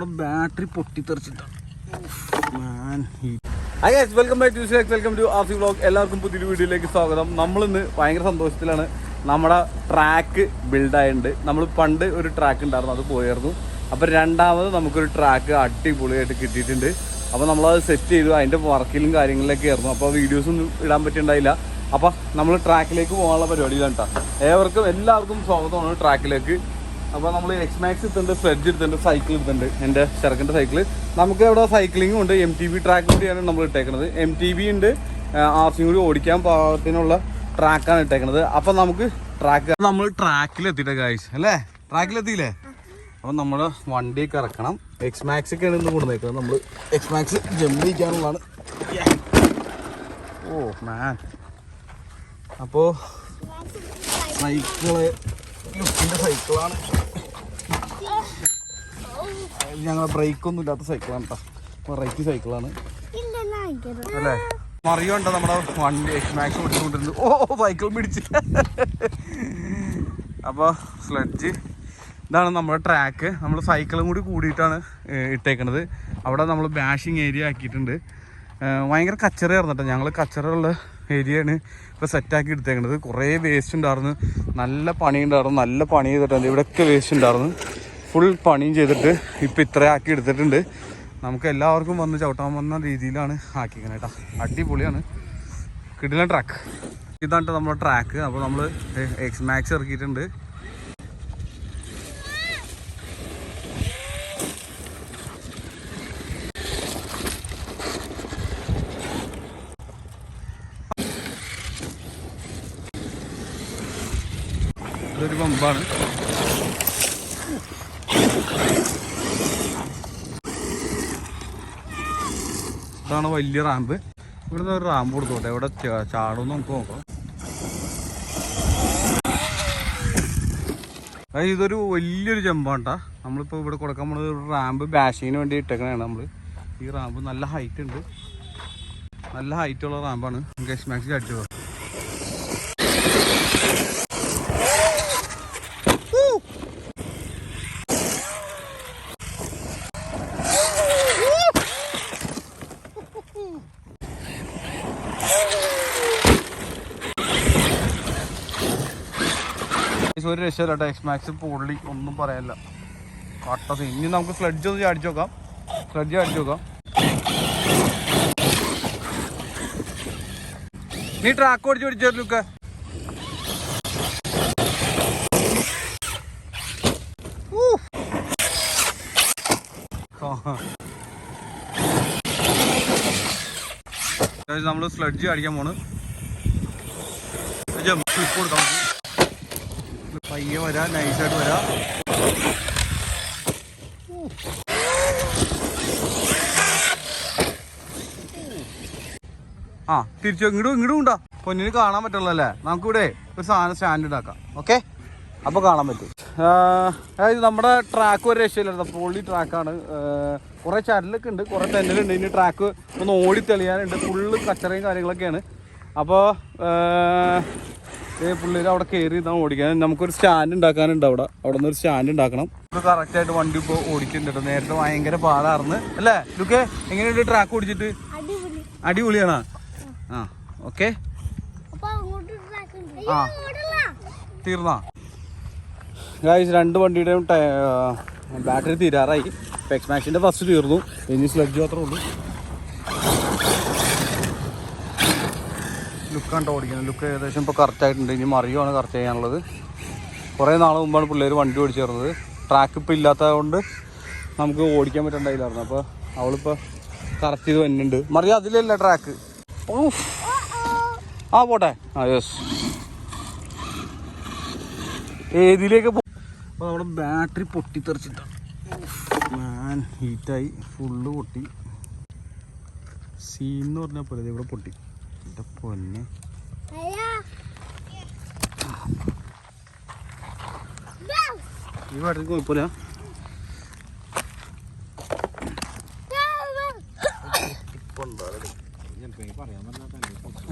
നമ്മുടെ battery പൊട്ടിത്തെറിച്ചിട്ടാണ്. Hi guys welcome back to six welcome to R C എല്ലാവർക്കും പുതിയൊരു വീഡിയോയിലേക്ക് സ്വാഗതം. നമ്മളിന്ന് ഭയങ്കര സന്തോഷത്തിലാണ്. നമ്മുടെ ട്രാക്ക് ബിൽഡായിട്ടുണ്ട് നമ്മൾ പണ്ട് ഒരു ട്രാക്ക് ഉണ്ടായിരുന്നു അത് പോയായിരുന്നു. അപ്പോൾ രണ്ടാമത് നമുക്കൊരു ട്രാക്ക് അടിപൊളിയായിട്ട് കിട്ടിയിട്ടുണ്ട്. അപ്പോൾ നമ്മളത് സെറ്റ് ചെയ്തു അതിന്റെ വർക്കിലും കാര്യങ്ങളിലൊക്കെ ആയിരുന്നു. അപ്പോൾ വീഡിയോസ് ഒന്നും ഇടാൻ പറ്റിയിട്ടുണ്ടായില്ല. അപ്പോൾ നമ്മൾ ട്രാക്കിലേക്ക് പോകാനുള്ള പരിപാടിയിലാണ് കേട്ടോ ഏവർക്കും എല്ലാവർക്കും സ്വാഗതമാണ് ട്രാക്കിലേക്ക് അപ്പോൾ നമ്മൾ എക്സ് മാക്സ് എടുത്തിട്ടുണ്ട് ഫ്രഡ്ജ് എടുത്തിട്ടുണ്ട് സൈക്കിൾ എടുത്തിട്ടുണ്ട് എന്റെ ചെറുക്കന്റെ സൈക്കിൾ നമുക്ക് ഇവിടെ സൈക്ലിംഗും ഉണ്ട്. എം ടി ബി ട്രാക്ക് കൂടിയാണ് നമ്മൾ ഇട്ടേക്കുന്നത് എം ടി ബി ഉണ്ട് ആർസിയും കൂടി ഓടിക്കാൻ പാകത്തിനുള്ള ട്രാക്കാണ് ഇട്ടേക്കുന്നത് അപ്പോൾ നമുക്ക് ട്രാക്ക് നമ്മൾ ട്രാക്കിൽ കാഴ്ച അല്ലേ? ട്രാക്കിലെത്തിയില്ലേ അപ്പോൾ നമ്മൾ വണ്ടിയൊക്കെ ഇറക്കണം. എക്സ് മാക്സ് ഒക്കെയാണ് ഇന്ന് കൊണ്ടുവന്നേക്കുന്നത് നമ്മൾ എക്സ് മാക്സ് ജമ്പ് ചെയ്യിക്കാനുള്ളതാണ് ഓ മാൻ അപ്പോൾ സൈക്കിൾ ലുക്കിന്റെ സൈക്കിളാണ്. ഞങ്ങൾ ബ്രേക്ക് ഒന്നും ഇല്ലാത്ത സൈക്കിളാണ് കേട്ടോ വെറൈറ്റി സൈക്കിളാണ്. അല്ലേ? മറിയുണ്ട് നമ്മുടെ വണ്ടി? മാക്സ് പിടിച്ചുകൊണ്ടിരുന്നു ഓ സൈക്കിൾ പിടിച്ച്. അപ്പോൾ സ്ലഡ്ജ് ഇതാണ് നമ്മുടെ ട്രാക്ക് നമ്മൾ സൈക്കിളും കൂടി കൂടിയിട്ടാണ് ഇട്ടേക്കുന്നത് അവിടെ നമ്മൾ ബാഷിങ് ഏരിയ ആക്കിയിട്ടുണ്ട്. ഭയങ്കര കച്ചറയായിരുന്നു കേട്ടോ. ഞങ്ങൾ കച്ചറയുള്ള ഏരിയയാണ് ഇപ്പോൾ സെറ്റാക്കി എടുത്തേക്കുന്നത് കുറേ വേസ്റ്റ് ഉണ്ടായിരുന്നു. നല്ല പണി ഉണ്ടായിരുന്നു. നല്ല പണി ചെയ്തിട്ടുണ്ട്. ഇവിടെയൊക്കെ വേസ്റ്റ് ഉണ്ടായിരുന്നു. ഫുൾ പണിയും ചെയ്തിട്ട് ഇപ്പോൾ ഇത്രയാക്കി എടുത്തിട്ടുണ്ട്. നമുക്ക് എല്ലാവർക്കും വന്ന് ചവിട്ടാൻ വന്ന രീതിയിലാണ് ആക്കിക്കുന്നത് കേട്ടോ. അടിപൊളിയാണ്. കിടിലൻ ട്രാക്ക് ഇതാണ് നമ്മുടെ ട്രാക്ക് അപ്പോൾ നമ്മൾ എക്സ് മാക്സ് ഇറക്കിയിട്ടുണ്ട്. ഇതൊരു പമ്പാണ് ഇതാണ് വലിയ റാമ്പ്. ഇവിടുന്ന് ഒരു റാമ്പ് കൊടുത്തോട്ടെ. ഇവിടെ ചാടും നമുക്ക് നോക്കാം. അതായത് ഇതൊരു വലിയൊരു ജമ്പാണ്ടാ നമ്മളിപ്പോൾ ഇവിടെ കൊടുക്കാൻ പോണത് ഒരു റാമ്പ് ബാഷിങ്ങിന് വേണ്ടി ഇട്ടേക്കണതാണ് നമ്മൾ ഈ റാമ്പ് നല്ല ഹൈറ്റ് ഉണ്ട്. നല്ല ഹൈറ്റ് ഉള്ള റാമ്പാണ്. ഗസ് മാക്സ് അടിച്ചത് ഒരു രക്ഷയില്ല കേട്ടോ. എക്സ് മാക്സ് പൊള്ളി ഒന്നും പറയാനില്ല കട്ട സീൻ ഇനി നമുക്ക് ഫ്ലഡ്ജ് ഒന്ന് അടിച്ചു നോക്കാം. ഫ്ലഡ്ജ് അടിച്ചു നോക്കാം. നീ ട്രാക്ക് ഓടിച്ച് പിടിച്ചേരുക്കെ നമ്മൾ സ്ലഡ്ജ് അടിക്കാൻ പോണ്. കൊടുക്കാം. പയ്യെ വരാ നൈസായിട്ട് വരാ. ആ തിരിച്ചു ഇങ്ങോട്ടും ഇങ്ങോട്ടും ഉണ്ടാ പൊന്നിന് കാണാൻ പറ്റുള്ളല്ലേ നമുക്കിവിടെ ഒരു സാധനം സ്റ്റാൻഡ് ഉണ്ടാക്കാം ഓക്കെ അപ്പോൾ കാണാൻ പറ്റും. അതായത് നമ്മുടെ ട്രാക്ക് ഒരു രക്ഷയില്ലായിരുന്നു. പൊള്ളി ട്രാക്കാണ് കുറേ ചരലൊക്കെ ഉണ്ട് കുറേ തെന്നലുണ്ട് ഇനി ട്രാക്ക് ഒന്ന് ഓടി തെളിയാനുണ്ട്. ഫുള്ള് കച്ചറയും കാര്യങ്ങളൊക്കെയാണ്. അപ്പോൾ പിള്ളേർ അവിടെ കയറി ഇതാ ഓടിക്കാൻ. നമുക്കൊരു സ്റ്റാൻഡ് ഉണ്ടാക്കാനുണ്ട് അവിടെ. അവിടെ നിന്ന് ഒരു സ്റ്റാൻഡ് ഉണ്ടാക്കണം. ഇപ്പോൾ കറക്റ്റായിട്ട് വണ്ടി ഇപ്പോൾ ഓടിക്കുന്നുണ്ട്. നേരത്തെ ഭയങ്കര പാടാർന്ന് അല്ലേ? ലുക്കെ എങ്ങനെയുണ്ട് ട്രാക്ക് ഓടിച്ചിട്ട്? അടിപൊളിയാണ്? ആ ഓക്കെ. ആ. തീർന്നാ? ഗായ്സ് രണ്ട് വണ്ടിയുടെയും ബാറ്ററി തീരാറായി. പെക്സ് മാക്സിന്റെ ഫസ്റ്റ് തീർന്നു. ഇനി സ്ലഡ്ജ് മാത്രമേ ഉള്ളൂ. ലുക്കാണ് ഓടിക്കുന്നത്? ലുക്ക് ഏകദേശം ഇപ്പോൾ കറക്റ്റ് ആയിട്ടുണ്ട്. ഇനി മറിയുമാണ് കറക്റ്റ് ചെയ്യാനുള്ളത്. കുറേ നാൾ മുമ്പാണ് പിള്ളേർ വണ്ടി ഓടിച്ചു തരുന്നത് ട്രാക്ക് ഇപ്പോൾ ഇല്ലാത്തത് കൊണ്ട് നമുക്ക് ഓടിക്കാൻ പറ്റണ്ടായില്ലായിരുന്നു. അപ്പോൾ അവളിപ്പോൾ കറക്റ്റ് ചെയ്ത് വന്നിട്ടുണ്ട്. മറിയ അതിലല്ല ട്രാക്ക് ആ പോട്ടെ. ആ യെസ് ഏതിലേക്ക് പോ അപ്പോൾ നമ്മുടെ ബാറ്ററി പൊട്ടിത്തെറിച്ചിട്ടാണ്. മാൻ ഹീറ്റായി ഫുള്ള് പൊട്ടി. സീൻ എന്ന് പറഞ്ഞാൽ പോലെ ഇവിടെ പൊട്ടി. എന്റെ പൊന്നെ. ഈ ബാറ്ററി കുഴപ്പമില്ല.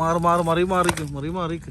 മാറി മാറി മറി മാറിക്ക് മറി മാറിക്ക്.